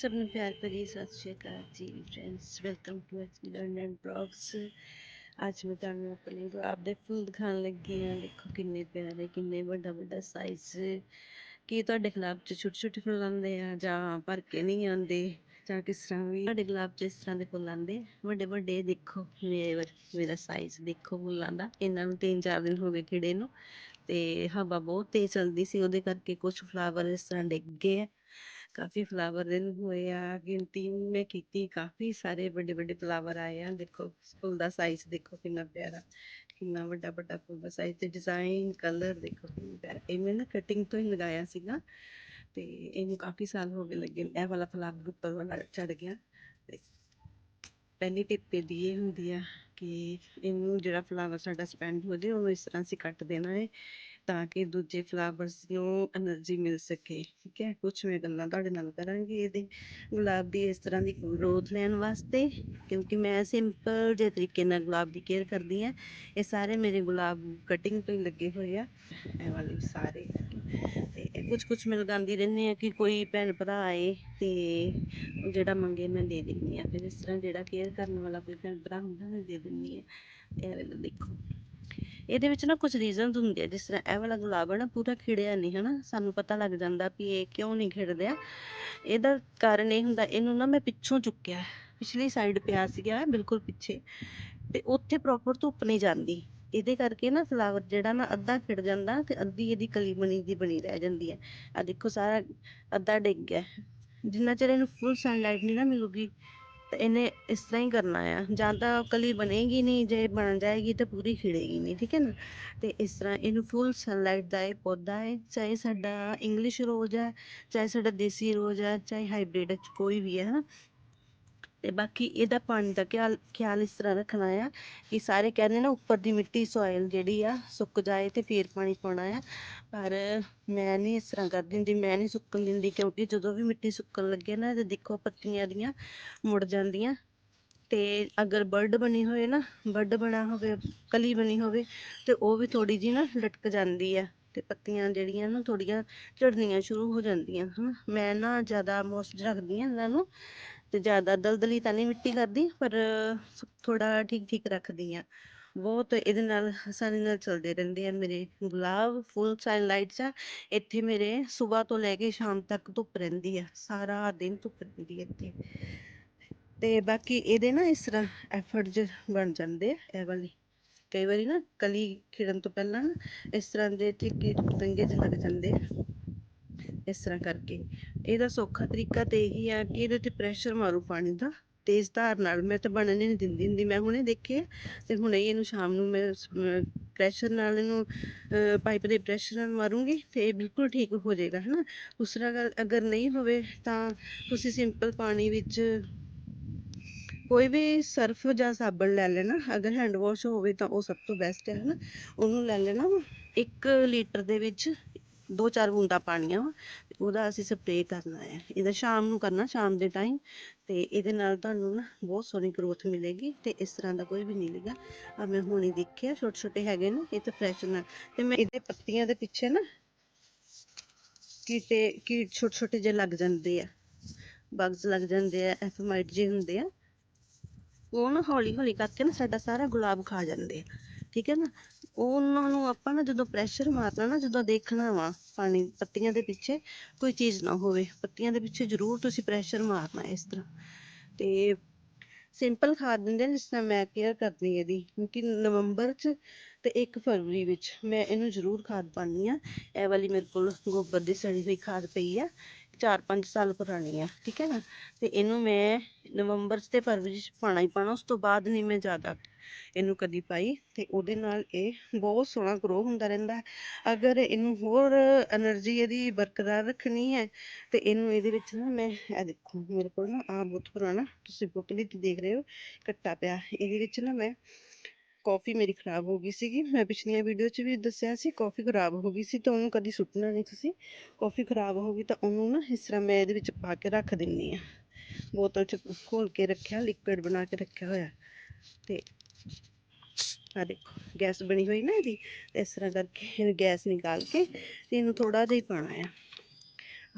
ਸਭ ਨੂੰ ਪਿਆਰ ਭਰੀ ਸਤਿ ਸ਼੍ਰੀ ਅਕਾਲ ਜੀ friends welcome to X learner blogs ਅੱਜ ਮੈਂ ਤੁਹਾਨੂੰ ਆਪਣੇ ਗੁਲਾਬ ਦੇ ਫੁੱਲ ਦਿਖਾਉਣ ਲੱਗੀ ਹਾਂ। ਦੇਖੋ ਕਿੰਨੇ ਪਿਆਰੇ, ਕਿੰਨੇ ਵੱਡਾ ਵੱਡਾ ਸਾਈਜ਼ ਕੀ ਤੁਹਾਡੇ ਗੁਲਾਬ 'ਚ ਛੋਟੇ ਛੋਟੇ ਫੁੱਲ ਆਉਂਦੇ ਆ ਜਾਂ ਭਰ ਕੇ ਨਹੀਂ ਆਉਂਦੇ? ਜਾਂ ਕਿਸ ਤਰ੍ਹਾਂ ਵੀ? ਤੁਹਾਡੇ ਗੁਲਾਬ 'ਚ ਇਸ ਤਰ੍ਹਾਂ ਦੇ ਫੁੱਲ ਆਉਂਦੇ ਵੱਡੇ ਵੱਡੇ ਦੇਖੋ ਮੇਰੇ ਵਰ- ਮੇਰਾ ਸਾਈਜ਼ ਦੇਖੋ ਫੁੱਲਾਂ ਦਾ। ਇਹਨਾਂ ਨੂੰ ਤਿੰਨ ਚਾਰ ਦਿਨ ਹੋ ਗਏ ਖਿੜੇ ਨੂੰ। ਤੇ ਹਵਾ ਬਹੁਤ ਤੇਜ਼ ਚੱਲਦੀ ਸੀ, ਉਹਦੇ ਕਰਕੇ ਕੁਝ ਫਲਾਵਰ ਇਸ ਤਰ੍ਹਾਂ ਡਿੱਗ ਗਏ ਆ। ਕਾਫੀ ਫਲਾਵਰ ਦਿਨ ਹੋਏ ਆ, ਗਿਣਤੀ ਮੈਂ ਕੀਤੀ, ਕਾਫੀ ਸਾਰੇ ਵੱਡੇ ਵੱਡੇ ਫਲਾਵਰ ਆਏ ਆ, ਦੇਖੋ, ਫੁੱਲ ਦਾ ਸਾਈਜ਼ ਦੇਖੋ ਕਿੰਨਾ ਪਿਆਰਾ, ਕਿੰਨਾ ਵੱਡਾ ਵੱਡਾ ਫੁੱਲ ਦਾ ਸਾਈਜ਼ ਤੇ ਡਿਜ਼ਾਈਨ ਕਲਰ ਦੇਖੋ ਕਿੰਨਾ ਪਿਆਰਾ, ਇਹ ਮੈਂ ਨਾ ਕਟਿੰਗ ਤੋਂ ਹੀ ਲਗਾਇਆ ਸੀਗਾ, ਤੇ ਇਹਨੂੰ ਕਾਫੀ ਸਾਲ ਹੋ ਗਏ ਲੱਗੇ, ਇਹ ਵਾਲਾ ਫਲਾਵਰ ਉੱਪਰ ਵਾਲਾ ਚੜ ਗਿਆ ਪਹਿਲੀ ਟਿਪ ਇਹਦੀ ਇਹ ਹੁੰਦੀ ਆ ਕਿ ਇਹਨੂੰ ਜਿਹੜਾ ਫਲਾਵਰ ਸਾਡਾ ਸਪੈਂਡ ਹੋ ਜਾਏ ਉਹਨੂੰ ਇਸ ਤਰ੍ਹਾਂ ਅਸੀਂ ਕੱਟ ਦੇਣਾ ਹੈ ਤਾਂ ਕਿ ਦੂਜੇ ਫਲਾਵਰਸ ਨੂੰ ਐਨਰਜੀ ਮਿਲ ਸਕੇ, ਠੀਕ ਹੈ? ਕੁਝ ਮੈਂ ਗੱਲਾਂ ਤੁਹਾਡੇ ਨਾਲ ਕਰਾਂਗੀ ਇਹਦੇ। ਗੁਲਾਬ ਦੀ ਇਸ ਤਰ੍ਹਾਂ ਦੀ ਗਰੋਥ ਲੈਣ ਵਾਸਤੇ, ਕਿਉਂਕਿ ਮੈਂ ਸਿੰਪਲ ਜੇ ਤਰੀਕੇ ਨਾਲ ਗੁਲਾਬ ਦੀ ਕੇਅਰ ਕਰਦੀ ਹਾਂ। ਇਹ ਸਾਰੇ ਮੇਰੇ ਗੁਲਾਬ ਕਟਿੰਗ ਤੋਂ ਹੀ ਲੱਗੇ ਹੋਏ ਆ। ਇਹ ਵਾਲੇ ਸਾਰੇ। ਤੇ ਕੁਝ ਕੁਝ ਮੈਂ ਲਗਾਉਂਦੀ ਰਹਿੰਦੀ ਆ ਕਿ ਕੋਈ ਭੈਣ ਭਰਾ ਆਏ ਤੇ ਜਿਹੜਾ ਮੰਗੇ ਮੈਂ ਦੇ ਦਿੰਦੀ ਹਾਂ। ਫਿਰ ਇਸ ਤਰ੍ਹਾਂ ਜਿਹੜਾ ਕੇਅਰ ਕਰਨ ਵਾਲਾ ਕੋਈ ਭੈਣ ਭਰਾ ਹੁੰਦਾ, ਮੈਂ ਦੇ ਦਿੰਦੀ ਆ ਇਹ ਵਾਲਾ ਦੇਖੋ। ਇਹਦੇ ਵਿੱਚ ਨਾ ਕੁਝ ਰੀਜ਼ਨਸ ਹੁੰਦੇ ਆ, ਜਿਸ ਤਰ੍ਹਾਂ ਇਹ ਵਾਲਾ ਗੁਲਾਬ ਹੈ ਨਾ ਪੂਰਾ ਖਿੜਿਆ ਨਹੀਂ ਹਨਾ, ਸਾਨੂੰ ਪਤਾ ਲੱਗ ਜਾਂਦਾ ਵੀ ਇਹ ਕਿਉਂ ਨਹੀਂ ਖਿੜ ਇਹਦਾ ਕਾਰਨ ਇਹ ਹੁੰਦਾ, ਇਹਨੂੰ ਨਾ ਮੈਂ ਪਿੱਛੋਂ ਚੁੱਕਿਆ ਪਿਛਲੀ ਸਾਈਡ ਪਿਆ ਸੀਗਾ ਬਿਲਕੁਲ ਪਿੱਛੇ, ਤੇ ਉੱਥੇ ਪ੍ਰੋਪਰ ਧੁੱਪ ਨਹੀਂ ਜਾਂਦੀ। ਇਹਦੇ ਕਰਕੇ ਨਾ ਫਲਾਵਰ ਜਿਹੜਾ ਨਾ ਅੱਧਾ ਖਿੜ ਜਾਂਦਾ ਤੇ ਅੱਧੀ ਇਹਦੀ ਕਲੀ ਬਣੀ ਦੀ ਬਣੀ ਰਹਿ ਜਾਂਦੀ ਹੈ। ਆ ਦੇਖੋ ਸਾਰਾ ਅੱਧਾ ਡਿੱਗ ਗਿਆ। ਜਿੰਨਾ ਚਿਰ ਇਹਨੂੰ ਫੁੱਲ ਸਨਲਾਈਟ ਨਹੀਂ ਨਾ ਮਿਲੂਗੀ ਇਹਨੇ ਇਸ ਤਰ੍ਹਾਂ ਹੀ ਕਰਨਾ ਆ। ਜਾਂ ਤਾਂ ਕਲੀ ਬਣੇਗੀ ਨਹੀਂ, ਜੇ ਬਣ ਜਾਏਗੀ ਤਾਂ ਪੂਰੀ ਖਿੜੇਗੀ ਨਹੀਂ, ਠੀਕ ਹੈ ਨਾ? ਤੇ ਇਸ ਤਰ੍ਹਾਂ ਇਹਨੂੰ ਫੁੱਲ ਸਨਲਾਈਟ ਦਾ ਇਹ ਪੌਦਾ ਹੈ। ਚਾਹੇ ਸਾਡਾ ਇੰਗਲਿਸ਼ ਰੋਜ਼ ਹੈ, ਚਾਹੇ ਸਾਡਾ ਦੇਸੀ ਰੋਜ਼ ਹੈ, ਚਾਹੇ ਹਾਈਬ੍ਰਿਡ ਕੋਈ ਵੀ ਹੈ, ਹਨਾ? ਤੇ ਬਾਕੀ ਇਹਦਾ ਪਾਣੀ ਦਾ ਖਿਆਲ ਖਿਆਲ ਇਸ ਤਰ੍ਹਾਂ ਰੱਖਣਾ ਆ ਕਿ ਸਾਰੇ ਕਹਿੰਦੇ ਨਾ ਉੱਪਰ ਦੀ ਮਿੱਟੀ ਸੋਇਲ ਜਿਹੜੀ ਆ ਸੁੱਕ ਜਾਏ ਤੇ ਫੇਰ ਪਾਣੀ ਪਾਉਣਾ ਆ। ਪਰ ਮੈਂ ਨਹੀਂ ਇਸ ਤਰ੍ਹਾਂ ਕਰਦੀ ਹੁੰਦੀ, ਮੈਂ ਨਹੀਂ ਸੁੱਕਣ ਦਿੰਦੀ ਕਿਉਂਕਿ ਜਦੋਂ ਵੀ ਮਿੱਟੀ ਸੁੱਕਣ ਲੱਗੇ ਨਾ ਤੇ ਦੇਖੋ ਪੱਤੀਆਂ ਦੀਆਂ ਮੁੜ ਜਾਂਦੀਆਂ। ਤੇ ਅਗਰ ਬਰਡ ਬਣੀ ਹੋਏ ਨਾ, ਬਰਡ ਬਣਾ ਹੋਵੇ, ਕਲੀ ਬਣੀ ਹੋਵੇ ਤੇ ਉਹ ਵੀ ਥੋੜੀ ਜਿਹੀ ਨਾ ਲਟਕ ਜਾਂਦੀ ਆ ਤੇ ਪੱਤੀਆਂ ਜਿਹੜੀਆਂ ਨਾ ਥੋੜੀਆਂ ਝੜਨੀਆਂ ਸ਼ੁਰੂ ਹੋ ਜਾਂਦੀਆਂ, ਹਨਾ। ਮੈਂ ਨਾ ਜ਼ਿਆਦਾ ਮੋਸਟ ਰੱਖਦੀ ਹਾਂ ਇਹਨਾਂ ਨੂੰ। ਤੇ ਜ਼ਿਆਦਾ ਦਲਦਲੀ ਤਾਂ ਨਹੀਂ ਮਿੱਟੀ ਕਰਦੀ, ਪਰ ਥੋੜਾ ਠੀਕ ਠੀਕ ਰੱਖਦੀ ਆ ਬਹੁਤ ਇਹਦੇ ਨਾਲ ਆਸਾਨੀ ਨਾਲ ਚੱਲਦੇ ਰਹਿੰਦੇ ਆ ਮੇਰੇ ਗੁਲਾਬ, ਫੁੱਲ ਸਨਲਾਈਟ 'ਚ ਇੱਥੇ ਮੇਰੇ ਸਵੇਰ ਤੋਂ ਲੈ ਕੇ ਸ਼ਾਮ ਤੱਕ ਧੁੱਪ ਰਹਿੰਦੀ ਆ, ਸਾਰਾ ਦਿਨ ਧੁੱਪ ਰਹਿੰਦੀ ਹੈ ਇੱਥੇ। ਤੇ ਬਾਕੀ ਇਹਦੇ ਨਾ ਇਸ ਤਰ੍ਹਾਂ ਐਫਰਟ ਜ ਬਣ ਜਾਂਦੇ ਆ, ਇਹ ਵਾਲੀ। ਕਈ ਵਾਰੀ ਨਾ ਕਲੀ ਖਿੜਨ ਤੋਂ ਪਹਿਲਾਂ ਇਸ ਤਰ੍ਹਾਂ ਦੇ ਇੱਥੇ ਕੀਟ ਪਤੰਗੇ ਜਿਹੇ ਲੱਗ ਜਾਂਦੇ ਇਸ ਤਰ੍ਹਾਂ ਕਰਕੇ। ਇਹਦਾ ਸੌਖਾ ਤਰੀਕਾ ਤੇ ਇਹੀ ਆ ਕਿ ਇਹਦੇ ਤੇ ਪ੍ਰੈਸ਼ਰ ਮਾਰੂ ਪਾਣੀ ਦਾ। ਤੇਜ਼ ਧਾਰ ਨਾਲ। ਮੈਂ ਤਾਂ ਬਣਨ ਨਹੀਂ ਦਿੰਦੀ ਹੁੰਦੀ। ਮੈਂ ਹੁਣੇ ਦੇਖੇ ਤੇ ਹੁਣੇ ਇਹਨੂੰ ਸ਼ਾਮ ਨੂੰ ਮੈਂ ਪ੍ਰੈਸ਼ਰ ਨਾਲ ਇਹਨੂੰ ਪਾਈਪ ਦੇ ਪ੍ਰੈਸ਼ਰ ਨਾਲ ਮਾਰੂੰਗੀ ਤੇ ਇਹ ਬਿਲਕੁਲ ਠੀਕ ਹੋ ਜਾਏਗਾ, ਹਨਾ? ਦੂਸਰਾ ਗੱਲ ਅਗਰ ਨਹੀਂ ਹੋਵੇ ਤਾਂ ਤੁਸੀਂ ਸਿੰਪਲ ਪਾਣੀ ਵਿੱਚ ਕੋਈ ਵੀ ਸਰਫ ਜਾਂ ਸਾਬਣ ਲੈ ਲੈਣਾ। ਅਗਰ ਹੈਂਡ ਵਾਸ਼ ਹੋਵੇ ਤਾਂ ਉਹ ਸਭ ਤੋਂ ਬੈਸਟ ਹੈ, ਹਨਾ? ਉਹਨੂੰ ਲੈ ਲੈਣਾ 1 ਲੀਟਰ ਦੇ ਵਿੱਚ ਦੋ ਚਾਰ ਬੂੰਦਾਂ ਪਾਣੀਆਂ ਉਹਦਾ ਅਸੀਂ ਸਪਰੇਅ ਕਰਨਾ ਹੈ। ਇਹਦਾ ਸ਼ਾਮ ਨੂੰ ਕਰਨਾ, ਸ਼ਾਮ ਦੇ ਟਾਈਮ ਤੇ ਇਹਦੇ ਨਾਲ ਤੁਹਾਨੂੰ ਨਾ ਬਹੁਤ ਸੋਹਣੀ ਗਰੋਥ ਮਿਲੇਗੀ, ਤੇ ਇਸ ਤਰ੍ਹਾਂ ਦਾ ਕੋਈ ਵੀ ਨਹੀਂ ਲੱਗਾ ਆ ਮੈਂ ਹੁਣੇ ਦੇਖਿਆ ਛੋਟੇ ਛੋਟੇ ਹੈਗੇ ਨੇ, ਇਹ ਤਾਂ ਫਰੈਸ਼ ਨਾਲ। ਤੇ ਮੈਂ ਇਹਦੇ ਪੱਤੀਆਂ ਦੇ ਪਿੱਛੇ ਨਾ ਕੀਟੇ, ਕੀਟ ਛੋਟੇ ਛੋਟੇ ਜਿਹੇ ਲੱਗ ਜਾਂਦੇ ਆ। ਬਗਜ਼ ਲੱਗ ਜਾਂਦੇ ਆ ਐਫਮਾਈਟ ਜਿਹੇ ਹੁੰਦੇ ਆ। ਉਹ ਨਾ ਹੌਲੀ ਹੌਲੀ ਕਰਕੇ ਨਾ ਸਾਡਾ ਸਾਰਾ ਗੁਲਾਬ ਖਾ ਜਾਂਦੇ ਆ। ਠੀਕ ਹੈ ਨਾ? ਉਹਨਾਂ ਨੂੰ ਆਪਾਂ ਨਾ ਜਦੋਂ ਪ੍ਰੈਸ਼ਰ ਮਾਰਨਾ ਨਾ, ਜਦੋਂ ਦੇਖਣਾ ਵਾ ਪਾਣੀ, ਪੱਤੀਆਂ ਦੇ ਪਿੱਛੇ, ਕੋਈ ਚੀਜ਼ ਨਾ ਹੋਵੇ। ਪੱਤੀਆਂ ਦੇ ਪਿੱਛੇ ਜ਼ਰੂਰ ਤੁਸੀਂ ਪ੍ਰੈਸ਼ਰ ਮਾਰਨਾ ਇਸ ਤਰ੍ਹਾਂ। ਤੇ ਸਿੰਪਲ ਖਾਦ ਦਿੰਦੇ ਨੇ, ਜਿਸ ਤਰ੍ਹਾਂ ਮੈਂ ਕੇਅਰ ਕਰਦੀ ਇਹਦੀ, ਕਿਉਂਕਿ ਨਵੰਬਰ 'ਚ ਤੇ 1 ਫਰਵਰੀ ਵਿੱਚ ਮੈਂ ਇਹਨੂੰ ਜ਼ਰੂਰ ਖਾਦ ਪਾਉਂਦੀ ਆ ਇਹ ਵਾਲੀ ਮੇਰੇ ਕੋਲ ਗੋਬਰ ਦੀ ਸੜੀ ਹੋਈ ਖਾਦ ਪਈ ਆ 4-5 ਸਾਲ ਪੁਰਾਣੀ ਆ, ਠੀਕ ਹੈ ਨਾ? ਤੇ ਇਹਨੂੰ ਮੈਂ ਨਵੰਬਰ 'ਚ ਤੇ ਫਰਵਰੀ 'ਚ ਪਾਣਾ ਹੀ ਪਾਣਾ ਉਸ ਤੋਂ ਬਾਅਦ ਨਹੀਂ ਮੈਂ ਜ਼ਿਆਦਾ ਇਹਨੂੰ ਕਦੀ ਪਾਈ ਤੇ ਉਹਦੇ ਨਾਲ ਇਹ ਬਹੁਤ ਸੋਹਣਾ ਗਰੋ ਹੁੰਦਾ ਰਹਿੰਦਾ ਅਗਰ ਇਹਨੂੰ ਹੋਰ એનર્ਜੀ ਇਹਦੀ ਬਰਕਰਾਰ ਰੱਖਣੀ ਹੈ ਤੇ ਇਹਨੂੰ ਇਹਦੇ ਵਿੱਚ ਨਾ ਮੈਂ ਇਹ ਦੇਖੋ, ਮੇਰੇ ਕੋਲ ਨਾ ਆ ਬਹੁਤ ਪੁਰਾਣਾ, ਤੁਸੀਂ ਬੁਕਲੇਟ ਦੇਖ ਰਹੇ ਹੋ, ਕੱਟਾ ਪਿਆ। ਇਹਦੇ ਵਿੱਚ ਨਾ ਮੈਂ ਕਾਫੀ ਮੇਰੀ ਖਰਾਬ ਹੋ ਗਈ ਸੀਗੀ, ਮੈਂ ਪਿਛਲੀਆਂ ਵੀਡੀਓ 'ਚ ਵੀ ਦੱਸਿਆ ਸੀ ਕਾਫੀ ਖਰਾਬ ਹੋ ਗਈ ਸੀ ਤਾਂ ਉਹਨੂੰ ਕਦੀ ਸੁੱਟਣਾ ਨਹੀਂ ਤੁਸੀਂ। ਕਾਫੀ ਖਰਾਬ ਹੋ ਗਈ ਤਾਂ ਉਹਨੂੰ ਨਾ ਇਸ ਤਰ੍ਹਾਂ ਮੈਂ ਇਹਦੇ ਵਿੱਚ ਪਾ ਕੇ ਰੱਖ ਦਿੰਨੀ ਆ ਬੋਤਲ 'ਚ ਖੋਲ ਕੇ ਰੱਖਿਆ ਲਿਕੁਇਡ ਬਣਾ ਕੇ ਰੱਖਿਆ ਹੋਇਆ। ਤੇ ਆ ਦੇਖੋ, ਗੈਸ ਬਣੀ ਹੋਈ ਨਾ ਇਹਦੀ ਇਸ ਤਰ੍ਹਾਂ ਕਰਕੇ ਗੈਸ ਨਿਕਾਲ ਕੇ ਤੇ ਇਹਨੂੰ ਥੋੜਾ ਜਿਹਾ ਹੀ ਪਾਣਾ ਆ।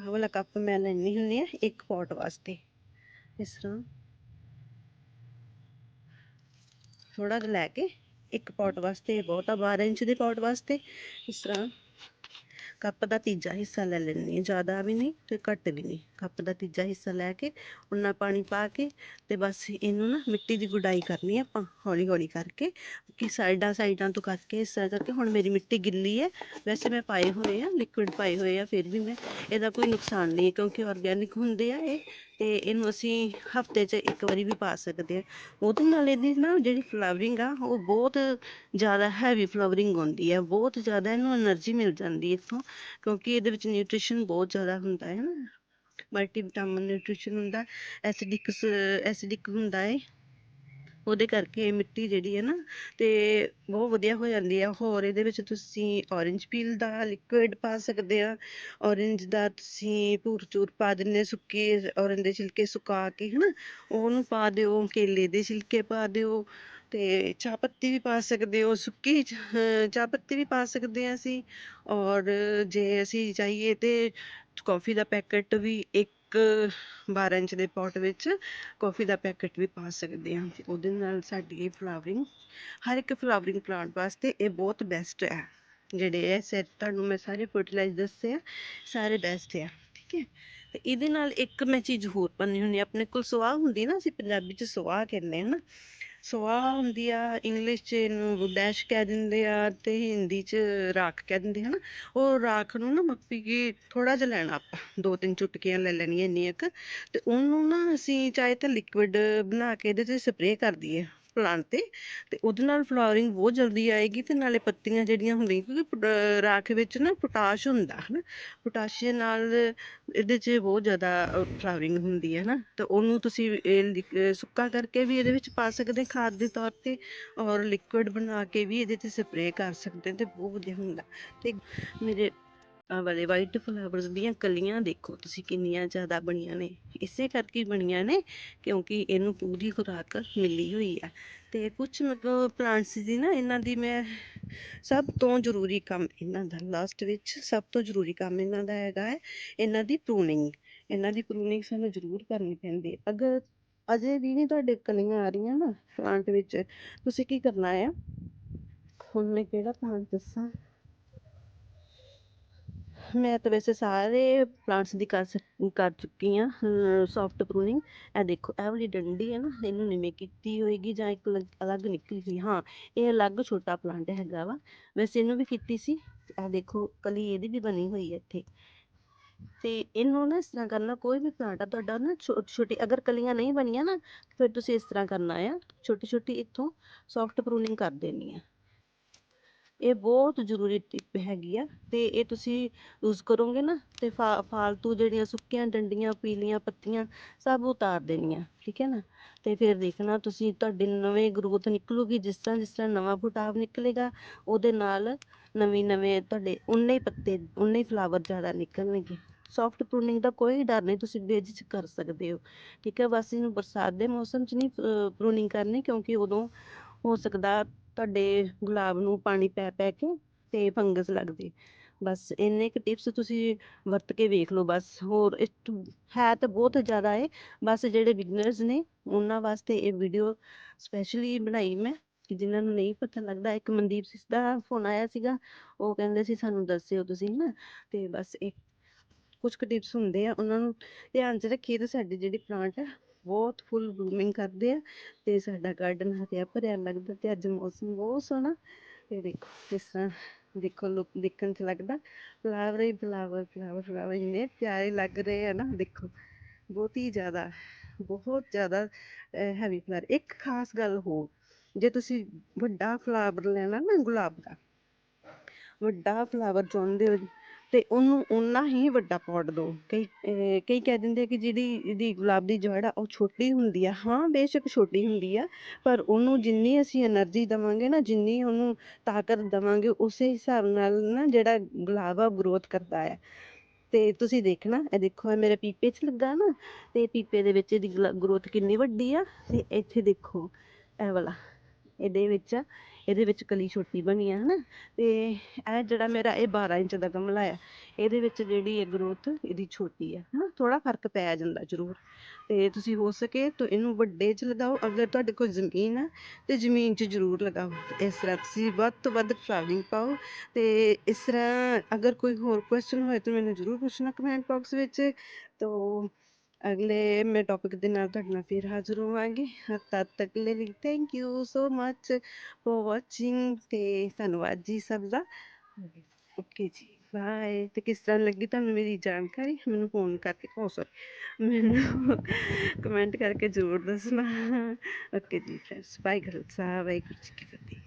ਆਹ ਵਾਲਾ ਕੱਪ ਮੈਂ ਲੈਣੀ ਹੁੰਦੀ ਆ, ਇੱਕ ਪੋਟ ਵਾਸਤੇ। ਇਸ ਤਰ੍ਹਾਂ ਥੋੜਾ ਜਿਹਾ ਲੈ ਕੇ ਇੱਕ ਪੋਟ ਵਾਸਤੇ ਇਹ ਬਹੁਤ ਆ 12 ਇੰਚ ਦੇ ਪੋਟ ਵਾਸਤੇ, ਇਸ ਤਰ੍ਹਾਂ ਕੱਪ ਦਾ ਤੀਜਾ ਹਿੱਸਾ ਲੈ ਲੈਣੀ ਹੈ, ਜ਼ਿਆਦਾ ਵੀ ਨਹੀਂ ਤੇ ਘੱਟ ਵੀ ਨਹੀਂ। ਕੱਪ ਦਾ ਤੀਜਾ ਹਿੱਸਾ ਲੈ ਕੇ ਉਨਾ ਪਾਣੀ ਪਾ ਕੇ ਤੇ ਬਸ ਇਹਨੂੰ ਨਾ ਮਿੱਟੀ ਦੀ ਗੁਡਾਈ ਕਰਨੀ ਹੈ ਆਪਾਂ, ਹੌਲੀ ਹੌਲੀ ਕਰਕੇ ਕਿ ਸਾਈਡਾਂ ਸਾਈਡਾਂ ਤੋਂ ਕਰਕੇ ਇਸ ਤਰ੍ਹਾਂ ਕਰਕੇ ਹੁਣ ਮੇਰੀ ਮਿੱਟੀ ਗਿੱਲੀ ਹੈ। ਵੈਸੇ ਮੈਂ ਪਾਏ ਹੋਏ ਆ ਲਿਕੁਇਡ ਪਾਏ ਹੋਏ ਆ, ਫਿਰ ਵੀ ਮੈਂ ਇਹਦਾ ਕੋਈ ਨੁਕਸਾਨ ਨਹੀਂ ਕਿਉਂਕਿ ਆਰਗੈਨਿਕ ਹੁੰਦੇ ਆ ਇਹ। ਅਤੇ ਇਹਨੂੰ ਅਸੀਂ ਹਫ਼ਤੇ 'ਚ ਇੱਕ ਵਾਰੀ ਵੀ ਪਾ ਸਕਦੇ ਹਾਂ। ਉਹਦੇ ਨਾਲ ਇਹਦੀ ਨਾ ਜਿਹੜੀ ਫਲਾਵਰਿੰਗ ਆ, ਉਹ ਬਹੁਤ ਜ਼ਿਆਦਾ ਹੈਵੀ ਫਲਾਵਰਿੰਗ ਆਉਂਦੀ ਆ। ਬਹੁਤ ਜ਼ਿਆਦਾ ਇਹਨੂੰ ਐਨਰਜੀ ਮਿਲ ਜਾਂਦੀ ਇੱਥੋਂ, ਕਿਉਂਕਿ ਇਹਦੇ ਵਿੱਚ ਨਿਊਟ੍ਰੀਸ਼ਨ ਬਹੁਤ ਜ਼ਿਆਦਾ ਹੁੰਦਾ ਹੈ ਨਾ। ਮਲਟੀਵਿਟਾਮਿਨ ਨਿਊਟ੍ਰੀਸ਼ਨ ਹੁੰਦਾ ਐਸਿਡਿਕਸ ਹੁੰਦਾ ਹੈ ਉਹਦੇ ਕਰਕੇ ਮਿੱਟੀ ਜਿਹੜੀ ਹੈ ਨਾ ਤੇ ਬਹੁਤ ਵਧੀਆ ਹੋ ਜਾਂਦੀ ਆ ਹੋਰ ਇਹਦੇ ਵਿੱਚ ਤੁਸੀਂ orange ਪੀਲ ਦਾ ਲਿਕੁਇਡ ਪਾ ਸਕਦੇ ਆ। orange ਦਾ ਤੁਸੀਂ ਭੂਰ ਚੂਰ ਪਾ ਦਿੰਦੇ ਸੁੱਕੇ orange ਦੇ ਛਿਲਕੇ ਸੁਕਾ ਕੇ ਹੈ ਨਾ ਉਹਨੂੰ ਪਾ ਦਿਓ, ਕੇਲੇ ਦੇ ਛਿਲਕੇ ਪਾ ਦਿਓ ਅਤੇ ਚਾਹ ਪੱਤੀ ਵੀ ਪਾ ਸਕਦੇ ਹੋ, ਸੁੱਕੀ ਚਾਹ ਪੱਤੀ ਵੀ ਪਾ ਸਕਦੇ ਹਾਂ ਅਸੀਂ। ਔਰ ਜੇ ਅਸੀਂ ਚਾਹੀਏ ਤਾਂ ਕੌਫੀ ਦਾ ਪੈਕਟ ਵੀ ਇੱਕ 12 ਇੰਚ ਦੇ ਪੋਟ ਵਿੱਚ ਕੌਫੀ ਦਾ ਪੈਕਟ ਵੀ ਪਾ ਸਕਦੇ ਹਾਂ ਉਹਦੇ ਨਾਲ ਸਾਡੀ ਇਹ ਫਲਾਵਰਿੰਗ ਹਰ ਇੱਕ ਫਲਾਵਰਿੰਗ ਪਲਾਂਟ ਵਾਸਤੇ ਇਹ ਬਹੁਤ ਬੈਸਟ ਹੈ। ਜਿਹੜੇ ਇਹ ਸੈਟ ਤੁਹਾਨੂੰ ਮੈਂ ਸਾਰੇ ਫਰਟੀਲਾਈਜ਼ਰ ਦੱਸੇ ਆ ਸਾਰੇ ਬੈਸਟ ਆ ਠੀਕ ਹੈ। ਤੇ ਇਹਦੇ ਨਾਲ ਇੱਕ ਮੈਂ ਚੀਜ਼ ਹੋਰ ਪਾਉਂਦੀ ਹੁੰਦੀ ਹਾਂ, ਆਪਣੇ ਕੋਲ ਸਵਾਹ ਹੁੰਦੀ ਨਾ ਅਸੀਂ ਪੰਜਾਬੀ ਚ ਸਵਾਹ ਕਹਿੰਦੇ ਹਾਂ ਨਾ ਸਵਾਹ ਹੁੰਦੀ ਆ ਇੰਗਲਿਸ਼ ਚ ਇਹਨੂੰ ਡੈਸ਼ ਕਹਿ ਦਿੰਦੇ ਆ ਅਤੇ ਹਿੰਦੀ ਚ ਰਾਖ ਕਹਿ ਦਿੰਦੇ ਹਨ ਉਹ ਰਾਖ ਨੂੰ ਨਾ ਮੱਕੀ ਕੀ ਥੋੜ੍ਹਾ ਜਿਹਾ ਲੈਣਾ ਆਪਾਂ, ਦੋ ਤਿੰਨ ਚੁਟਕੀਆਂ ਲੈ ਲੈਣੀਆਂ ਇੰਨੀਆਂ ਕੁ ਅਤੇ ਉਹਨੂੰ ਨਾ ਅਸੀਂ ਚਾਹੇ ਤਾਂ ਲਿਕੁਇਡ ਬਣਾ ਕੇ ਇਹਦੇ 'ਚ ਸਪਰੇਅ ਕਰ ਦਈਏ। ਪਲਾਂਟ ਤੇ ਤੇ ਉਹਦੇ ਨਾਲ ਫਲਾਵਰਿੰਗ ਬਹੁਤ ਜਲਦੀ ਆਏਗੀ ਤੇ ਨਾਲੇ ਪੱਤੀਆਂ ਜਿਹੜੀਆਂ ਹੁੰਦੀਆਂ, ਕਿਉਂਕਿ ਰਾਖ ਵਿੱਚ ਨਾ ਪੋਟਾਸ਼ ਹੁੰਦਾ ਹੈ ਨਾ ਪੋਟਾਸ਼ੀਅਮ ਨਾਲ ਇਹਦੇ 'ਚ ਬਹੁਤ ਜ਼ਿਆਦਾ ਫਲਾਵਰਿੰਗ ਹੁੰਦੀ ਹੈ ਨਾ ਤੇ ਉਹਨੂੰ ਤੁਸੀਂ ਇਹ ਸੁੱਕਾ ਕਰਕੇ ਵੀ ਇਹਦੇ ਵਿੱਚ ਪਾ ਸਕਦੇ, ਖਾਦ ਦੇ ਤੌਰ ਤੇ, ਔਰ ਲਿਕੁਇਡ ਬਣਾ ਕੇ ਵੀ ਇਹਦੇ ਤੇ ਸਪਰੇਅ ਕਰ ਸਕਦੇ, ਤੇ ਬਹੁਤ ਵਧੀਆ ਹੁੰਦਾ। ਤੇ ਮੇਰੇ ਆਹ ਵਾਲੇ ਵਾਈਟ ਫਲਾਵਰਸ ਦੀਆਂ ਕਲੀਆਂ ਦੇਖੋ, ਤੁਸੀਂ ਕਿੰਨੀਆਂ ਜ਼ਿਆਦਾ ਬਣੀਆਂ ਨੇ। ਇਸੇ ਕਰਕੇ ਬਣੀਆਂ ਨੇ, ਕਿਉਂਕਿ ਇਹਨੂੰ ਪੂਰੀ ਖੁਰਾਕ ਮਿਲੀ ਹੋਈ ਆ। ਤੇ ਕੁਝ ਮਤਲਬ ਪਲਾਂਟਸ ਦੀ ਨਾ, ਇਹਨਾਂ ਦੀ ਮੈਂ ਸਭ ਤੋਂ ਜ਼ਰੂਰੀ ਕੰਮ ਇਹਨਾਂ ਦਾ ਲਾਸਟ ਵਿੱਚ ਸਭ ਤੋਂ ਜ਼ਰੂਰੀ ਕੰਮ ਇਹਨਾਂ ਦਾ ਹੈਗਾ ਹੈ, ਇਹਨਾਂ ਦੀ ਪ੍ਰੂਨਿੰਗ ਇਹਨਾਂ ਦੀ ਪ੍ਰੂਨਿੰਗ ਸਾਨੂੰ ਜ਼ਰੂਰ ਕਰਨੀ ਪੈਂਦੀ ਹੈ। ਅਗਰ ਅਜੇ ਵੀ ਨਹੀਂ ਤੁਹਾਡੇ ਕਲੀਆਂ ਆ ਰਹੀਆਂ ਨਾ ਪਲਾਂਟ ਵਿੱਚ, ਤੁਸੀਂ ਕੀ ਕਰਨਾ ਹੈ ਹੁਣ ਮੈਂ ਕਿਹੜਾ ਪਲਾਂਟ ਦੱਸਾਂ? ਮੈਂ ਤਾਂ ਵੈਸੇ ਸਾਰੇ ਪਲਾਂਟਸ ਦੀ ਕਰ ਸਕ ਕਰ ਚੁੱਕੀ ਹਾਂ ਸੋਫਟ ਪ੍ਰੂਨਿੰਗ ਇਹ ਦੇਖੋ, ਇਹ ਵਾਲੀ ਡੰਡੀ ਹੈ ਨਾ, ਇਹਨੂੰ ਨਿਵੇਂ ਕੀਤੀ ਹੋਏਗੀ ਜਾਂ ਇੱਕ ਅਲੱਗ- ਅਲੱਗ ਨਿਕਲੀ ਹੋਈ। ਹਾਂ, ਇਹ ਅਲੱਗ ਛੋਟਾ ਪਲਾਂਟ ਹੈਗਾ ਵਾ। ਵੈਸੇ ਇਹਨੂੰ ਵੀ ਕੀਤੀ ਸੀ। ਇਹ ਦੇਖੋ, ਕਲੀ ਇਹਦੀ ਵੀ ਬਣੀ ਹੋਈ ਹੈ ਇੱਥੇ। ਤੇ ਇਹਨੂੰ ਨਾ ਇਸ ਤਰ੍ਹਾਂ ਕਰਨਾ, ਕੋਈ ਵੀ ਪਲਾਂਟ ਆ, ਤੁਹਾਡਾ ਨਾ ਛੋਟੀ ਛੋਟੀ, ਅਗਰ ਕਲੀਆਂ ਨਹੀਂ ਬਣੀਆਂ ਨਾ, ਫਿਰ ਤੁਸੀਂ ਇਸ ਤਰ੍ਹਾਂ ਕਰਨਾ ਆ। ਛੋਟੀ ਛੋਟੀ ਇੱਥੋਂ ਸੌਫਟ ਪ੍ਰੂਨਿੰਗ ਕਰ ਦੇਣੀ ਆ। ਇਹ ਬਹੁਤ ਜ਼ਰੂਰੀ ਟਿਪ ਹੈਗੀ ਆ, ਤੇ ਇਹ ਤੁਸੀਂ ਯੂਜ਼ ਕਰੋਗੇ ਨਾ, ਤੇ ਫਾ- ਫਾਲਤੂ ਜਿਹੜੀਆਂ ਸੁੱਕੀਆਂ, ਡੰਡੀਆਂ, ਪੀਲੀਆਂ ਪੱਤੀਆਂ ਸਭ ਉਤਾਰ ਦੇਣੀਆਂ, ਠੀਕ ਹੈ ਨਾ? ਤੇ ਫਿਰ ਦੇਖਣਾ ਤੁਸੀਂ ਤੁਹਾਡੀ ਨਵੇਂ ਗਰੋਥ ਨਿਕਲੂਗੀ, ਜਿਸ ਤਰ੍ਹਾਂ ਜਿਸ ਤਰ੍ਹਾਂ ਨਵਾਂ ਫੁਟਾਵ ਨਿਕਲੇਗਾ, ਉਹਦੇ ਨਾਲ ਨਵੇਂ ਨਵੇਂ ਤੁਹਾਡੇ ਉਨੇ ਹੀ ਪੱਤੇ, ਉਨੇ ਹੀ ਫਲਾਵਰ ਜ਼ਿਆਦਾ ਨਿਕਲਣਗੇ। ਸੋਫਟ ਪ੍ਰੂਨਿੰਗ ਦਾ ਕੋਈ ਡਰ ਨਹੀਂ, ਤੁਸੀਂ ਬੇਝਿਜਕ ਕਰ ਸਕਦੇ ਹੋ, ਠੀਕ ਹੈ? ਬਸ ਇਹਨੂੰ ਬਰਸਾਤ ਦੇ ਮੌਸਮ 'ਚ ਨਹੀਂ ਪ੍ਰੂਨਿੰਗ ਕਰਨੀ, ਕਿਉਂਕਿ ਉਦੋਂ ਹੋ ਸਕਦਾ ਤੁਹਾਡੇ ਗੁਲਾਬ ਨੂੰ ਪਾਣੀ ਪੈ ਪੈ ਕੇ ਤੇ ਫੰਗਸ ਲੱਗਦੀ। ਬਸ ਇੰਨੇ ਕੁ ਟਿਪਸ ਤੁਸੀਂ ਵਰਤ ਕੇ ਵੇਖ ਲਓ ਬਸ। ਹੋਰ ਇਸ ਤੋਂ- ਹੈ ਤਾਂ ਬਹੁਤ ਜ਼ਿਆਦਾ ਹੈ ਬਸ ਜਿਹੜੇ ਬਿਗਨਰਸ ਨੇ, ਉਹਨਾਂ ਵਾਸਤੇ ਇਹ ਵੀਡੀਓ ਸਪੈਸ਼ਲੀ ਬਣਾਈ ਮੈਂ, ਕਿ ਜਿਨ੍ਹਾਂ ਨੂੰ ਨਹੀਂ ਪਤਾ ਲੱਗਦਾ। ਇੱਕ ਮਨਦੀਪ ਸਿਸ ਦਾ ਫੋਨ ਆਇਆ ਸੀਗਾ, ਉਹ ਕਹਿੰਦੇ ਸੀ, ਸਾਨੂੰ ਦੱਸਿਓ ਤੁਸੀਂ ਨਾ ਤੇ ਬਸ ਇਹ ਕੁਝ ਕੁ ਟਿਪਸ ਹੁੰਦੇ ਆ। ਉਹਨਾਂ ਨੂੰ ਧਿਆਨ 'ਚ ਰੱਖੀਏ ਤਾਂ ਸਾਡੀ ਜਿਹੜੀ ਪਲਾਂਟ ਹੈ ਬਹੁਤ ਫੁੱਲ ਬਲੂਮਿੰਗ ਕਰਦੇ ਆ ਤੇ ਸਾਡਾ ਗਾਰਡਨ ਹਰਿਆ ਭਰਿਆ ਲੱਗਦਾ ਤੇ ਅੱਜ ਮੌਸਮ ਬਹੁਤ ਸੋਹਣਾ ਤੇ ਦੇਖੋ ਕਿਸ ਤਰ੍ਹਾਂ ਦੇਖੋ ਲੁੱਕ ਦੇਖਣ 'ਚ ਲੱਗਦਾ। ਫਲਾਵਰ ਹੀ ਫਲਾਵਰ ਫਲਾਵਰ ਫਲਾਵਰ ਇੰਨੇ ਪਿਆਰੇ ਲੱਗ ਰਹੇ ਆ ਨਾ ਦੇਖੋ। ਬਹੁਤ ਹੀ ਜ਼ਿਆਦਾ, ਬਹੁਤ ਜ਼ਿਆਦਾ ਹੈਵੀ ਫਲਾਵਰ ਇੱਕ ਖਾਸ ਗੱਲ ਹੋਰ, ਜੇ ਤੁਸੀਂ ਵੱਡਾ ਫਲਾਵਰ ਲੈਣਾ ਨਾ ਗੁਲਾਬ ਦਾ, ਵੱਡਾ ਫਲਾਵਰ ਚਾਹੁੰਦੇ ਹੋ ਤੇ ਉਹਨੂੰ ਉਨਾ ਹੀ ਵੱਡਾ ਪੋਟ ਦਿਓ ਕਈ ਕਈ ਕਹਿ ਦਿੰਦੇ ਕਿ ਜਿਹੜੀ ਇਹਦੀ ਗੁਲਾਬ ਦੀ ਜੜ ਆ, ਉਹ ਛੋਟੀ ਹੁੰਦੀ ਆ। ਹਾਂ, ਬੇਸ਼ੱਕ ਛੋਟੀ ਹੁੰਦੀ ਆ, ਪਰ ਉਹਨੂੰ ਜਿੰਨੀ ਅਸੀਂ ਐਨਰਜੀ ਦੇਵਾਂਗੇ ਨਾ, ਜਿੰਨੀ ਉਹਨੂੰ ਤਾਕਤ ਦੇਵਾਂਗੇ, ਉਸੇ ਹਿਸਾਬ ਨਾਲ ਨਾ ਜਿਹੜਾ ਗੁਲਾਬ ਆ, ਉਹ ਗਰੋਥ ਕਰਦਾ ਆ। ਤੇ ਤੁਸੀਂ ਦੇਖਣਾ, ਇਹ ਦੇਖੋ, ਇਹ ਮੇਰੇ ਪੀਪੇ 'ਚ ਲੱਗਾ ਨਾ, ਤੇ ਪੀਪੇ ਦੇ ਵਿੱਚ ਇਹਦੀ ਗਰੋਥ ਕਿੰਨੀ ਵੱਡੀ ਆ, ਤੇ ਇੱਥੇ ਦੇਖੋ, ਇਹ ਵਾਲਾ, ਇਹਦੇ ਵਿੱਚ ਇਹਦੇ ਵਿੱਚ ਕਲੀ ਛੋਟੀ ਬਣੀ ਆ ਹੈ ਨਾ ਅਤੇ ਇਹ ਜਿਹੜਾ ਮੇਰਾ ਇਹ 12 ਇੰਚ ਦਾ ਗਮਲਾ ਆ, ਇਹਦੇ ਵਿੱਚ ਜਿਹੜੀ ਹੈ ਗਰੋਥ ਇਹਦੀ ਛੋਟੀ ਆ ਹੈ ਨਾ ਥੋੜ੍ਹਾ ਫ਼ਰਕ ਪੈ ਜਾਂਦਾ ਜ਼ਰੂਰ। ਅਤੇ ਤੁਸੀਂ ਹੋ ਸਕੇ ਤਾਂ ਇਹਨੂੰ ਵੱਡੇ 'ਚ ਲਗਾਓ, ਅਗਰ ਤੁਹਾਡੇ ਕੋਲ ਜ਼ਮੀਨ ਆ, ਤੇ ਜ਼ਮੀਨ 'ਚ ਜ਼ਰੂਰ ਲਗਾਓ। ਇਸ ਤਰ੍ਹਾਂ ਤੁਸੀਂ ਵੱਧ ਤੋਂ ਵੱਧ ਫਲਾਵਰਿੰਗ ਪਾਓ। ਅਤੇ ਇਸ ਤਰ੍ਹਾਂ ਅਗਰ ਕੋਈ ਹੋਰ ਕੁਐਸਚਨ ਹੋਏ ਤਾਂ ਮੈਨੂੰ ਜ਼ਰੂਰ ਪੁੱਛਣਾ ਕਮੈਂਟ ਬਾਕਸ ਵਿੱਚ। ਤੋ ਅਗਲੇ ਮੈਂ ਟੌਪਿਕ ਦੇ ਨਾਲ ਤੁਹਾਡੇ ਨਾਲ ਫਿਰ ਹਾਜ਼ਰ ਹੋਵਾਂਗੀ ਤਦ ਤੱਕ ਲਈ thank you so much for watching ਤੇ ਧੰਨਵਾਦ ਜੀ ਸਭ ਦਾ ਓਕੇ ਜੀ ਬਾਏ ਤੇ ਕਿਸ ਤਰ੍ਹਾਂ ਲੱਗੀ ਤੁਹਾਨੂੰ ਮੇਰੀ ਜਾਣਕਾਰੀ ਮੈਨੂੰ ਫੋਨ ਕਰਕੇ ਓ ਸੌਰੀ ਮੈਨੂੰ ਕਮੈਂਟ ਕਰਕੇ ਜ਼ਰੂਰ ਦੱਸਣਾ ਓਕੇ ਜੀ ਫਰੈਂਡਸ ਬਾਏ ਖਾਲਸਾ ਵਾਹਿਗੁਰੂ ਜੀ ਕੀ ਫਤਿਹ